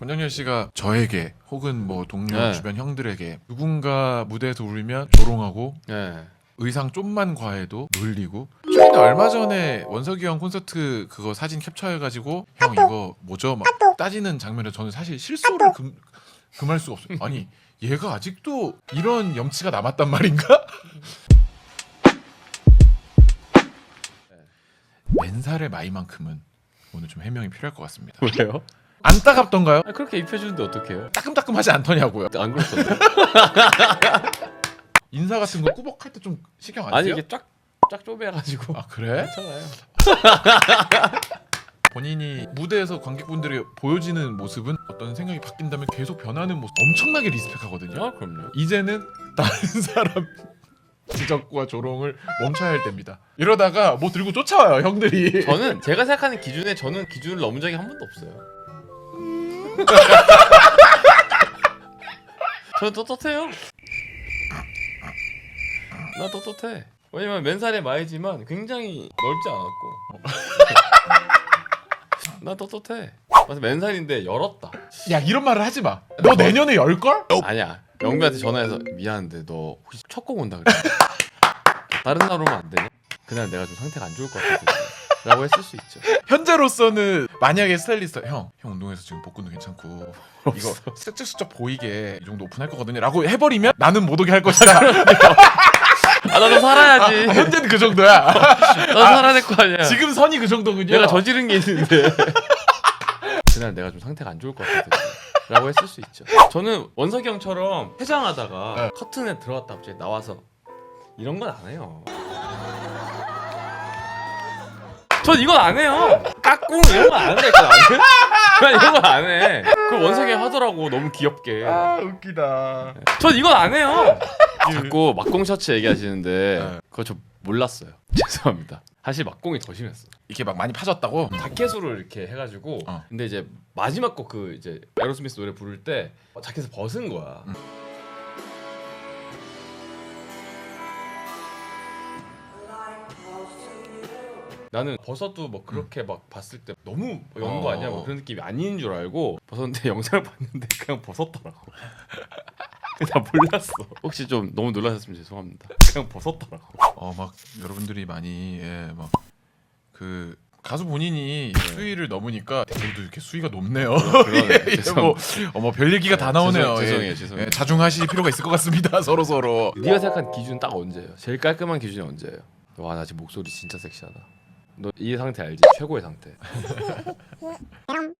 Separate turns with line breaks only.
권정열 씨가 저에게 혹은 뭐 동료
네.
주변 형들에게 누군가 무대에서 울면 조롱하고
네.
의상 좀만 과해도 놀리고 최근에 얼마 전에 원석이 형 콘서트 그거 사진 캡처해가지고 형 이거 뭐죠 막 따지는 장면에 저는 사실 실소를 금, 금할 수가 없어요 아니 얘가 아직도 이런 염치가 남았단 말인가? 맨살의 마이만큼은 오늘 좀 해명이 필요할 것 같습니다
왜요?
안 따갑던가요?
아, 그렇게 입혀주는데 어떡해요?
따끔따끔하지 않더냐고요
안 그렇던데.
인사 같은 거 꾸벅할 때 좀 신경 안?
아니 이게 쫙 쫙 쪼매가지고.
아 그래?
괜찮아요.
본인이 무대에서 관객분들이 보여지는 모습은 어떤 생각이 바뀐다면 계속 변하는 모습 엄청나게 리스펙하거든요.
아 그럼요.
이제는 다른 사람 지적과 조롱을 멈춰야 할 때입니다. 이러다가 뭐 들고 쫓아와요 형들이.
저는 제가 생각하는 기준에 저는 기준을 넘은 적이 한 번도 없어요. 저는 떳떳해요. 나 떳떳해. 왜냐면 맨살의 마이지만 굉장히 넓지 않았고. 나 떳떳해. 그래서 맨살인데 열었다.
야 이런 말을 하지 마. 너 내년에 열 걸?
아니야. 영미한테 전화해서 미안한데 너 혹시 첫곡 온다 그래? 다른 날 오면 안 되냐? 그날 내가 좀 상태가 안 좋을 것 같아서 라고 했을 수 있죠.
현재로서는 만약에 스타일리스트 형, 형 운동해서 지금 복근도 괜찮고 이거 슬쩍슬쩍 보이게 이 정도 오픈할 거거든요 라고 해버리면 나는 못 오게 할 것이다.
아 나도 살아야지.
아, 현재는 그 정도야.
나도 살아야 될 거 아니야.
지금 선이 그 정도군요.
내가 저지른 게 있는데 그날 내가 좀 상태가 안 좋을 것 같아서 라고 했을 수 있죠. 저는 원석이 형처럼 해장하다가
네.
커튼에 들어갔다 갑자기 나와서 이런 건 안 해요. 전 이건 안 해요. 깍꿍 이런 거안 한다니까 나는. 난 이런 거안 해. 그 원석이 형 하더라고 너무 귀엽게.
아 웃기다.
전 이건 안 해요. 자꾸 막공 셔츠 얘기하시는데
네.
그거 저 몰랐어요. 죄송합니다. 사실 막공이 더 심했어.
이렇게 막 많이 파졌다고?
자켓으로 이렇게 해가지고
어.
근데 이제 마지막 곡 그 이제 에로스미스 노래 부를 때 자켓을 벗은 거야. 나는 버섯도 뭐 그렇게 막 봤을 때 너무 연거
어.
아니야 뭐 그런 느낌이 아닌 줄 알고 벗었는데 영상을 봤는데 그냥 벗었더라고. 나 몰랐어. 혹시 좀 너무 놀라셨으면 죄송합니다. 그냥 벗었더라고.
어 막 여러분들이 많이 예, 막 그 가수 본인이 수위를 넘으니까 댓글도 이렇게 수위가 높네요.
그러네.
예,
죄송-
뭐, 어머 별 얘기가 다 나오네요.
죄송-
예.
죄송해요, 죄송해요.
예, 자중하실 필요가 있을 것 같습니다. 서로 서로.
네가 생각한 기준 딱 언제예요? 제일 깔끔한 기준이 언제예요? 와 나 지금 목소리 진짜 섹시하다. 너 이 상태 알지? 최고의 상태.